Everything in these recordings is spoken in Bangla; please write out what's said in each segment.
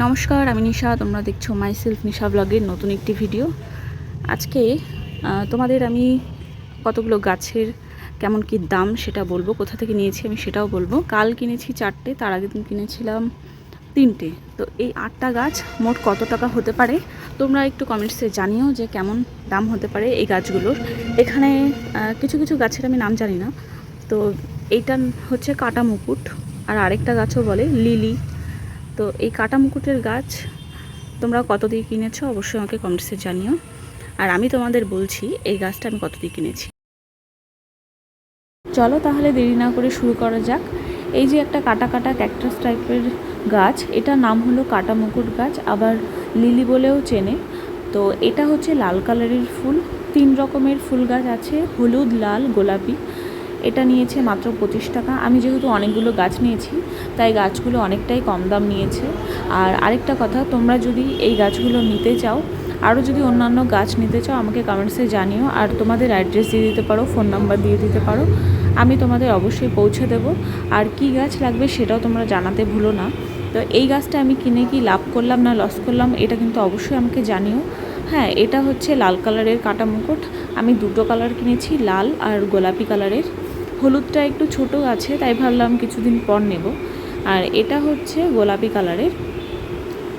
নমস্কার, আমি নিশা, তোমরা দেখছ মাই সেলফ নিশা ব্লগের নতুন একটি ভিডিও। আজকে তোমাদের আমি কতগুলো গাছের কেমন কি দাম সেটা বলব, কোথা থেকে নিয়েছি আমি সেটাও বলব। কাল কিনেছি চারটে, তার আগের দিন কিনেছিলাম তিনটে। তো এই আটটা গাছ মোট কত টাকা হতে পারে? তোমরা একটু কমেন্টসে জানিও যে কেমন দাম হতে পারে এই গাছগুলোর। এখানে কিছু কিছু গাছের আমি নাম জানি না। তো এইটা হচ্ছে কাটা মুকুট, আর আরেকটা গাছও বলে লিলি। তো এই কাটা মুকুটের গাছ তোমরা কত দিয়ে কিনেছো অবশ্যই আমাকে কমেন্টসে জানিও। আর আমি তোমাদের বলছি, এই গাছটা আমি কত দিয়ে কিনেছি। চলো তাহলে দেরি না করে শুরু করা যাক। এই যে একটা কাটা কাটা ক্যাকটাস টাইপের গাছ এটা নাম হলো কাটা মুকুট গাছ, আবার লিলি বলেও চেনে। তো এটা হচ্ছে লাল কালারের ফুল, তিন রকমের ফুল গাছ আছে, হলুদ, লাল, গোলাপি। এটা নিয়েছে মাত্র পঁচিশ টাকা। আমি যেহেতু অনেকগুলো গাছ নিয়েছি, তাই গাছগুলো অনেকটাই কম দাম নিয়েছে। আর আরেকটা কথা, তোমরা যদি এই গাছগুলো নিতে চাও, আরও যদি অন্যান্য গাছ নিতে চাও, আমাকে কমেন্টসে জানিও। আর তোমাদের অ্যাড্রেস দিয়ে দিতে পারো, ফোন নাম্বার দিয়ে দিতে পারো। আমি তোমাদের অবশ্যই পৌঁছে দেবো। আর কি গাছ লাগবে সেটাও তোমরা জানাতে ভুলো না। তো এই গাছটা আমি কিনে কি লাভ করলাম না লস করলাম, এটা কিন্তু অবশ্যই আমাকে জানিও। হ্যাঁ এটা হচ্ছে লাল কালারের কাটা মুকুট। আমি দুটো কালার কিনেছি, লাল আর গোলাপি কালারের। হলুদটা একটু ছোট আছে, তাই ভাবলাম কিছুদিন পর নেব। আর এটা হচ্ছে গোলাপি কালারের।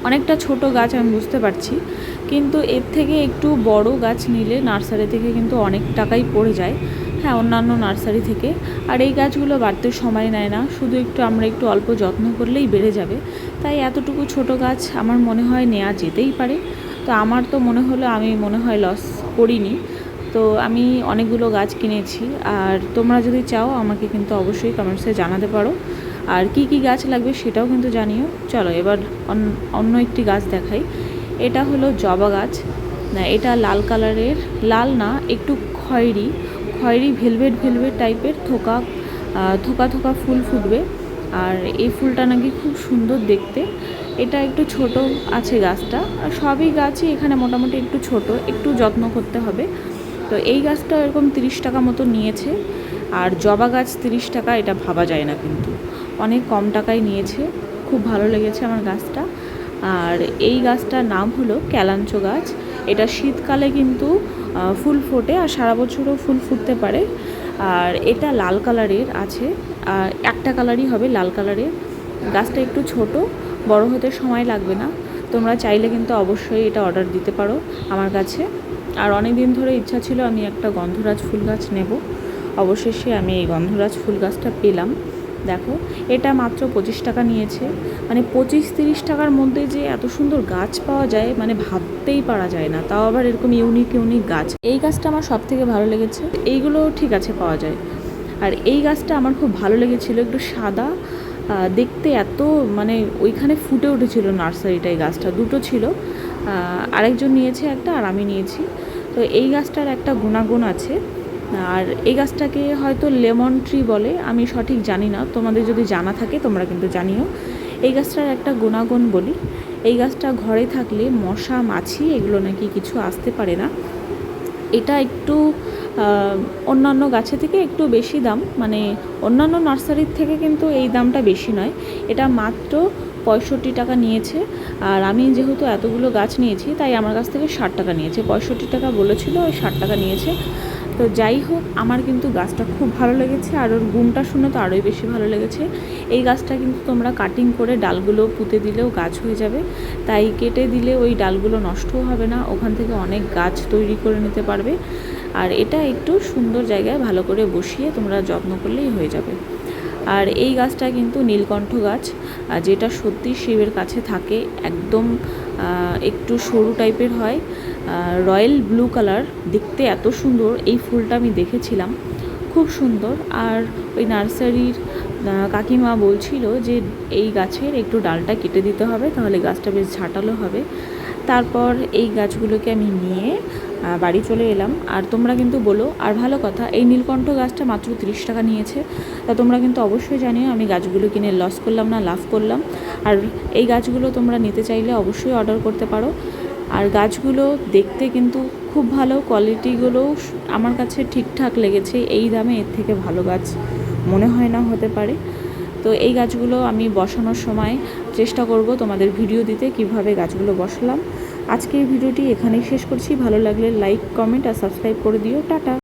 অনেকটা ছোট গাছ আমি বুঝতে পারছি, কিন্তু এর থেকে একটু বড় গাছ নিলে নার্সারি থেকে কিন্তু অনেক টাকাই পড়ে যায়। হ্যাঁ অন্যান্য নার্সারি থেকে। আর এই গাছগুলো বাড়তে সময় নেয় না, শুধু একটু আমরা একটু অল্প যত্ন করলেই বেড়ে যাবে। তাই এতটুকু ছোট গাছ আমার মনে হয় নেওয়া যেতেই পারে। তো আমার তো মনে হলো, আমি মনে হয় লস করিনি। তো আমি অনেকগুলো গাছ কিনেছি। আর তোমরা যদি চাও, আমাকে কিন্তু অবশ্যই কমেন্টসে জানাতে পারো। আর কি কি গাছ লাগবে সেটাও কিন্তু জানিও। চলো, এবার অন- অন্য একটি গাছ দেখাই। এটা হলো জবা গাছ। না, এটা লাল কালারের। লাল না, একটু খয়েরি। খয়েরি ভেলভেট ভেলভেট টাইপের। থোকা থোকা থোকা ফুল ফুটবে। আর এই ফুলটা নাকি খুব সুন্দর দেখতে। এটা একটু ছোট আছে গাছটা। আর সবই গাছই এখানে মোটামুটি একটু ছোট। একটু যত্ন করতে হবে। তো এই গাছটা এরকম তিরিশ টাকা মতো নিয়েছে, আর জবা গাছ তিরিশ টাকা, এটা ভাবা যায় না কিন্তু। অনেক কম টাকায় নিয়েছে, খুব ভালো লেগেছে আমার গাছটা। আর এই গাছটার নাম হলো ক্যালাঞ্চ গাছ। এটা শীতকালে কিন্তু ফুল ফোটে আর সারা বছরও ফুল ফুটতে পারে। আর এটা লাল কালারের আছে আর একটা কালারই হবে লাল কালারের। গাছটা একটু ছোট, বড় হতে সময় লাগবে না। তোমরা চাইলে কিন্তু অবশ্যই এটা অর্ডার দিতে পারো আমার কাছে। আর অনেক দিন ধরে ইচ্ছা ছিল আমি একটা গন্ধরাজ ফুল গাছ নেব। অবশেষে আমি এই গন্ধরাজ ফুল গাছটা পেলাম। দেখো, এটা মাত্র পঁচিশ টাকা নিয়েছে। মানে পঁচিশ তিরিশ টাকার মধ্যে যে এত সুন্দর গাছ পাওয়া যায় মানে ভাবতেই পারা যায় না। তাও আবার এরকম ইউনিক ইউনিক গাছ। এই গাছটা আমার সব থেকে ভালো লেগেছে। এইগুলো ঠিক আছে পাওয়া যায়। আর এই গাছটা আমার খুব ভালো লেগেছিল। একটু সাদা দেখতে এত মানে ওইখানে ফুটে উঠেছিল নার্সারিটাই গাছটা। দুটো ছিল। আরেকজন নিয়েছে একটা আর আমি নিয়েছি। তো এই গাছটার একটা গুণাগুণ আছে। আর এই গাছটাকে হয়তো লেমন ট্রি বলে, আমি সঠিক জানি না। তোমাদের যদি জানা থাকে, তোমরা কিন্তু জানিও। এই গাছটার একটা গুণাগুণ বলি, এই গাছটা ঘরে থাকলে মশা, মাছি, এগুলো নাকি কিছু আসতে পারে না। এটা একটু অন্যান্য গাছে থেকে একটু বেশি দাম মানে অন্যান্য নার্সারির থেকে কিন্তু এই দামটা বেশি নয়। এটা মাত্র পঁয়ষট্টি টাকা নিয়েছে, আর আমি যেহেতু এতগুলো গাছ নিয়েছি, তাই আমার কাছ থেকে ষাট টাকা নিয়েছে। পঁয়ষট্টি টাকা বলেছিল, ওই ষাট টাকা নিয়েছে। তো যাই হোক, আমার কিন্তু গাছটা খুব ভালো লেগেছে, আর ওর গুণটা শুনে তো আরোই বেশি ভালো লেগেছে। এই গাছটা কিন্তু তোমরা কাটিং করে ডালগুলো পুঁতে দিলেও গাছ হয়ে যাবে। তাই কেটে দিলে ওই ডালগুলো নষ্টও হবে না, ওখান থেকে অনেক গাছ তৈরি করে নিতে পারবে। আর এটা একটু সুন্দর জায়গায় ভালো করে বসিয়ে তোমরা যত্ন করলেই হয়ে যাবে। আর এই গাছটা কিন্তু নীলকণ্ঠ গাছ যেটা সত্যি শিবের কাছে থাকে, একদম একটু সরু টাইপের হয় রয়্যাল ব্লু কালার, দেখতে এত সুন্দর, এই ফুলটা আমি দেখেছিলাম, খুব সুন্দর। আর ওই নার্সারির কাকিমা বলছিল যে এই গাছের একটু ডালটা কেটে দিতে হবে, তাহলে গাছটা বেশ ঝাঁটালো হবে। তারপর এই গাছগুলোকে আমি নিয়ে বাড়ি চলে এলাম। আর তোমরা কিন্তু বলো, আর ভালো কথা, এই নীলকণ্ঠ গাছটা মাত্র তিরিশ টাকা নিয়েছে। তা তোমরা কিন্তু অবশ্যই জানিও, আমি গাছগুলো কিনে লস করলাম না, লাভ করলাম। আর এই গাছগুলো তোমরা নিতে চাইলে অবশ্যই অর্ডার করতে পারো। আর গাছগুলো দেখতে কিন্তু খুব ভালো কোয়ালিটিগুলোও আমার কাছে ঠিকঠাক লেগেছে, এই দামে এর থেকে ভালো গাছ মনে হয় না হতে পারে। তো এই গাছগুলো আমি বসানোর সময় চেষ্টা করব তোমাদের ভিডিও দিতে, কীভাবে গাছগুলো বসালাম। আজকের ভিডিওটি এখানেই শেষ করছি। ভালো লাগলে লাইক কমেন্ট আর সাবস্ক্রাইব করে দিও। টাটা।